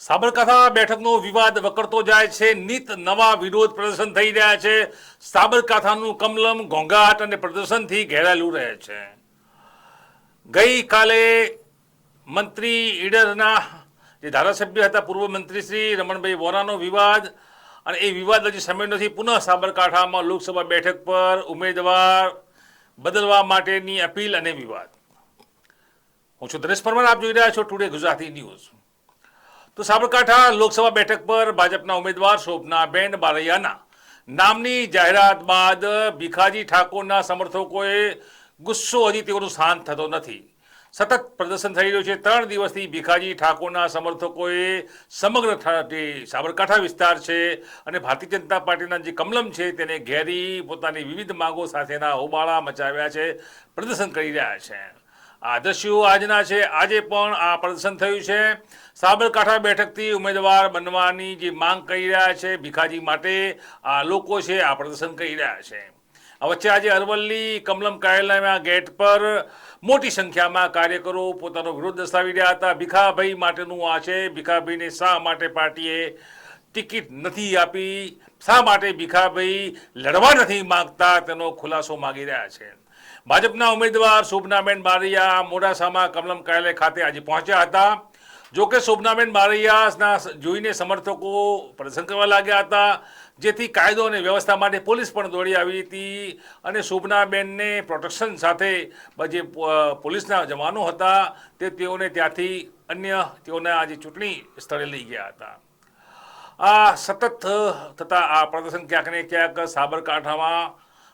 સાબરકાંઠા બેઠકનો વિવાદ વકરતો જાય છે. નિત નવા વિરોધ પ્રદર્શન થઈ રહ્યા છે. સાબરકાંઠાનું કમલમ ઘોંઘાટ અને પ્રદર્શનથી ઘેરાયેલું રહે છે. ગઈકાલે મંત્રી ઈડરના જે ધારાસભ્ય હતા પૂર્વ મંત્રી શ્રી રમણભાઈ વોરાનો વિવાદ અને એ વિવાદ હજી સમય નથી, પુનઃ સાબરકાંઠામાં લોકસભા બેઠક પર ઉમેદવાર બદલવા માટેની અપીલ અને વિવાદ. હું છું દિનેશ પરમાર, આપ જોઈ રહ્યા છો ટુડે ગુજરાતી ન્યૂઝ. તો સાબરકાંઠા લોકસભા બેઠક પર ભાજપના ઉમેદવાર શોભનાબેન બારૈયાના નામની જાહેરાત બાદ ભીખાજી ઠાકોરના સમર્થકોએ ગુસ્સો હજી તેઓનું શાંત થતો નથી. સતત પ્રદર્શન થઈ રહ્યું છે. ત્રણ દિવસથી ભીખાજી ઠાકોરના સમર્થકોએ સમગ્ર સાબરકાંઠા વિસ્તાર છે અને ભારતીય જનતા પાર્ટીના જે કમલમ છે તેને ઘેરી પોતાની વિવિધ માંગો સાથેના હોબાળા મચાવ્યા છે, પ્રદર્શન કરી રહ્યા છે. આ દ્રશ્યો આજના છે. આજે પણ આ પ્રદર્શન થયું છે. સાબરકાંઠા બેઠકથી ઉમેદવાર બનવાની જે માંગ કરી રહ્યા છે ભીખાજી માટે આ લોકો છે આ પ્રદર્શન કરી રહ્યા છે. આ વચ્ચે આજે અરવલ્લી કમલમ કાર્યાલયના ગેટ પર મોટી સંખ્યામાં કાર્યકરો પોતાનો વિરોધ દર્શાવી રહ્યા હતા. ભીખાભાઈ માટેનું આ છે. ભીખાભાઈને શા માટે પાર્ટીએ ટિકિટ નથી આપી? શા માટે ભીખાભાઈ લડવા નથી માગતા? તેનો ખુલાસો માગી રહ્યા છે. ભાજપના ઉમેદવાર શોભનાબેન બારૈયા મોડાસામાં કમલમ કાર્યાલય ખાતે આજે પહોંચ્યા હતા. જોકે શોભનાબેન બારૈયાના જોઈને સમર્થકો પ્રદર્શન કરવા લાગ્યા હતા. જેથી કાયદો અને વ્યવસ્થા માટે પોલીસ પણ દોડી આવી હતી અને શોભનાબેનને પ્રોટેક્શન સાથે જે પોલીસના જવાનો હતા, તે તેઓને ત્યાંથી અન્ય તેઓના આજે ચૂંટણી સ્થળે લઈ ગયા હતા. આ સતત થતા આ પ્રદર્શન ક્યાંક ને ક્યાંક સાબરકાંઠામાં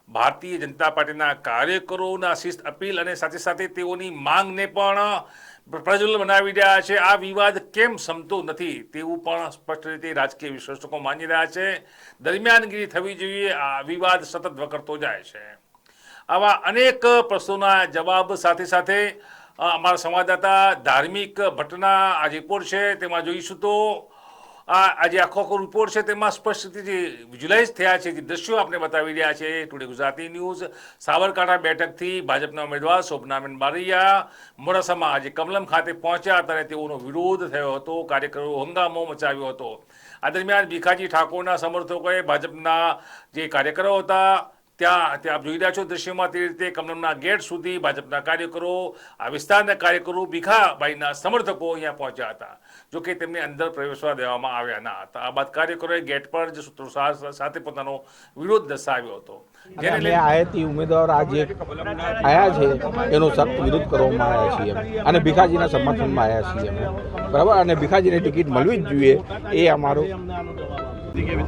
ભારતીય જનતા પાર્ટીના કાર્યકરોના શિસ્ત અપીલ અને સાથે સાથે તેઓની માંગને પણ પ્રજ્વલ બનાવી રહ્યા છે. આ વિવાદ કેમ સમતું નથી તેવું પણ સ્પષ્ટ રીતે રાજકીય વિશ્લેષકો માની રહ્યા છે. દરમિયાનગીરી થવી જોઈએ, આ વિવાદ સતત વકરતો જાય છે. આવા અનેક પ્રશ્નોના જવાબ સાથે સાથે અમારા સંવાદદાતા ધાર્મિક ભટ્ટના આ રિપોર્ટ છે, તેમાં જોઈશું તો આ આજે આખો આખો રિપોર્ટ છે તેમાં સ્પષ્ટ રીતે જે વિઝ્યુલાઇઝ થયા છે, જે દ્રશ્યો આપણે બતાવી રહ્યા છે ટુડે ગુજરાતી ન્યૂઝ સાબરકાંઠા બેઠકથી ભાજપના ઉમેદવાર શોભનાબેન બારૈયા, મોડાસામાં આજે કમલમ ખાતે પહોંચ્યા હતા અને તેઓનો વિરોધ થયો હતો કાર્યકરો હંગામો મચાવ્યો હતો. આ દરમિયાન ભીખાજી ઠાકોરના સમર્થકોએ ભાજપના જે કાર્યકરો હતા ત્યાં ત્યાં આપ જોઈ રહ્યા છો દ્રશ્યમાં તે રીતે કમલમના ગેટ સુધી ભાજપના કાર્યકરો આ વિસ્તારના કાર્યકરો ભીખાભાઈના સમર્થકો અહીંયા પહોંચ્યા હતા. જો કે તેમને અંદર પ્રવેશવા દેવામાં આવ્યા ના હતા. આ બાદ કાર્યકરોએ ગેટ પર જ સૂત્રો સાથે પોતાનો વિરોધ દર્શાવ્યો હતો. જેને આયાતી ઉમેદવાર આજે આવ્યા છે એનો સખ્ત વિરોધ કરવામાં આવ્યા છીએ અને ભીખાજીના સમર્થનમાં આવ્યા છીએ અમે. બરાબર? અને ભીખાજીને ટિકિટ મળવી જ જોઈએ એ અમારો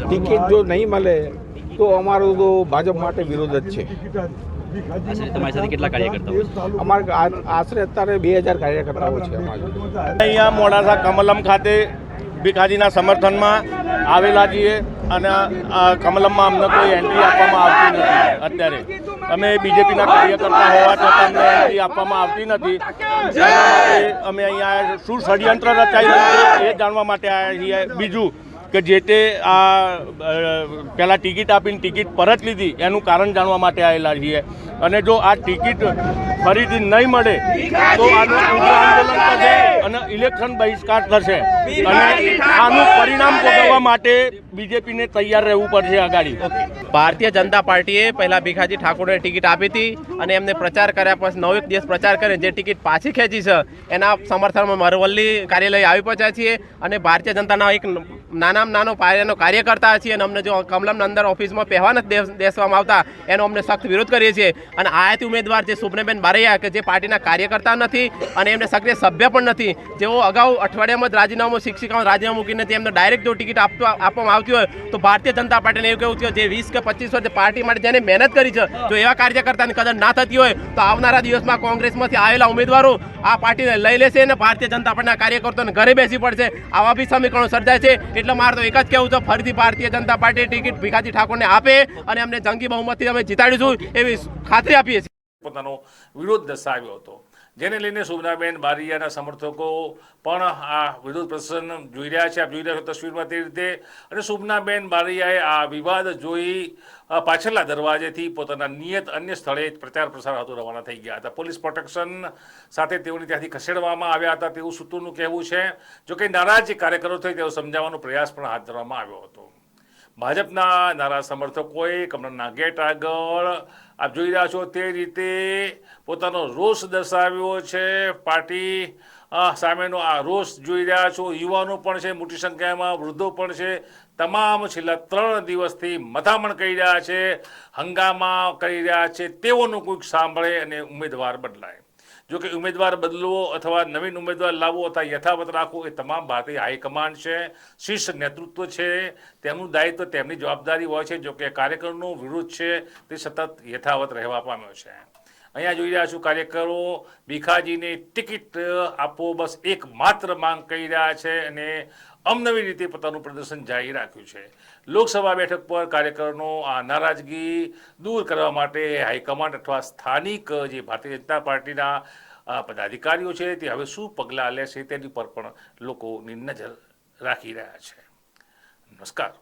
ટિકિટ જો નહીં મળે તો અમારો તો ભાજપ માટે વિરોધ જ છે. તમારી સાથે કેટલા કાર્યકર્તાઓ અમારા આશરે અત્યારે બે હજાર કાર્યકર્તાઓ છે અહીંયા મોડાસા કમલમ ખાતે ભીખાજીના સમર્થનમાં આવેલા છીએ અને આ કમલમમાં અમને કોઈ એન્ટ્રી આપવામાં આવતી નથી અત્યારે. અમે બીજેપીના કાર્યકર્તા હોવા છતાં અમને એન્ટ્રી આપવામાં આવતી નથી. અમે અહીંયા શું ષડયંત્ર રચાઈ રહ્યું છે એ જાણવા માટે આવ્યા છીએ. બીજું કે જે તે આ પહેલાં ટિકિટ આપીને ટિકિટ પરત લીધી, એનું કારણ જાણવા માટે આવેલા છીએ. અને જો આ ટિકિટ ફરીથી નહીં મળે, તો આનું આંદોલન થશે અને ઇલેક્શન બહિષ્કાર થશે. અને આનું પરિણામ ભોગવવા માટે બીજેપીને તૈયાર રહેવું પડશે આગાડી ભારતીય જનતા પાર્ટીએ પહેલાં ભીખાજી ઠાકોરને ટિકિટ આપી હતી અને એમને પ્રચાર કર્યા પછી નવ એક દિવસ પ્રચાર કરીને જે ટિકિટ પાછી ખેંચી છે, એના સમર્થનમાં મરવલ્લી કાર્યાલય આવી પહોંચ્યા છીએ અને ભારતીય જનતાના એક નાનામાં નાનો પાયાનો કાર્યકર્તા છીએ અને અમને જો કમલમના અંદર ઓફિસમાં પહેવા નથી દે- દેવામાં આવતા, એનો અમને સખ્ત વિરોધ કરીએ છીએ. અને આયાતી ઉમેદવાર જે સુપનેબેન બારૈયા કે જે પાર્ટીના કાર્યકર્તા નથી અને એમને સક્રિય સભ્ય પણ નથી. જેઓ અગાઉ અઠવાડિયામાં જ રાજીનામું શિક્ષિકાઓ રાજીનામું મૂકીને તેમને ડાયરેક્ટ જો ટિકિટ આપવા આપવામાં આવતી હોય, તો ભારતીય જનતા પાર્ટીને એવું કેવું છે જે વીસ કે પચીસ વર્ષ પાર્ટી માટે જેને મહેનત કરી છે, જો એવા કાર્યકર્તાની કદર ના થતી હોય, તો આવનારા દિવસમાં કોંગ્રેસમાંથી આવેલા ઉમેદવારો આ પાર્ટીને લઈ લેશે અને ભારતીય જનતા પાર્ટીના કાર્યકર્તાઓને ઘરે બેસી પડશે. આવા બી સમીકરણો સર્જાય છે. એટલે મારે તો એક જ કહેવું છે, ફરીથી ભારતીય જનતા પાર્ટી ટિકિટ ભીખાજી ઠાકોરને આપે અને અમને જંગી બહુમતથી અમે જીતાડીશું એવી ખાતરી આપીએ છીએ. પોતાનો વિરોધ દર્શાવ્યો હતો. જેને લઈને શોભનાબેન બારિયાના સમર્થકો પણ આ વિરોધ પ્રદર્શન જોઈ રહ્યા છે. આપ જોઈ રહ્યા છો તસવીરમાં તે રીતે અને શોભનાબેન બારિયાએ આ વિવાદ જોઈ પાછળના દરવાજેથી પોતાના નિયત અન્ય સ્થળે પ્રચાર પ્રસાર હતો રવાના થઈ ગયા હતા. પોલીસ પ્રોટેક્શન સાથે તેઓને ત્યાંથી ખસેડવામાં આવ્યા હતા તેવું સૂત્રોનું કહેવું છે. જોકે નારાજ કાર્યકરો થઈ તેઓ સમજાવવાનો પ્રયાસ પણ હાથ ધરવામાં આવ્યો હતો. ભાજપના નારા સમર્થકોએ કમળના ગેટ આગળ આપ જોઈ રહ્યા છો તે રીતે પોતાનો રોષ દર્શાવ્યો છે. પાર્ટી સામેનો આ રોષ જોઈ રહ્યા છો. યુવાનો પણ છે, મોટી સંખ્યામાં વૃદ્ધો પણ છે. તમામ છેલ્લા ત્રણ દિવસથી મથામણ કરી રહ્યા છે, હંગામા કરી રહ્યા છે. તેઓનું કોઈક સાંભળે અને ઉમેદવાર બદલાય. જો કે ઉમેદવાર બદલવો અથવા નવીન ઉમેદવાર લાવવો અથવા યથાવત રાખવો એ તમામ ભારતીય હાઈકમાન્ડ છે, શીર્ષ નેતૃત્વ છે, તેમનું દાયિત્વ તેમની જવાબદારી હોય છે, જો કે કાર્યકરનો વિરોધ છે, તે સતત યથાવત રહેવા પામ્યો છે. અહીંયા જોઈ રહ્યા છું કાર્યકરો ભીખાજીને ટિકિટ આપવો બસ એક માત્ર માંગ કરી રહ્યા છે અને અમનવી રીતે પોતાનું પ્રદર્શન જારી રાખ્યું છે. લોકસભા બેઠક પર કાર્યકરોનો આ નારાજગી દૂર કરવા માટે હાઈકમાન્ડ અથવા સ્થાનિક જે ભારતીય જનતા પાર્ટીના પદાધિકારીઓ છે તે હવે શું પગલાં લેશે તેની પર પણ લોકોની નજર રાખી રહ્યા છે. નમસ્કાર.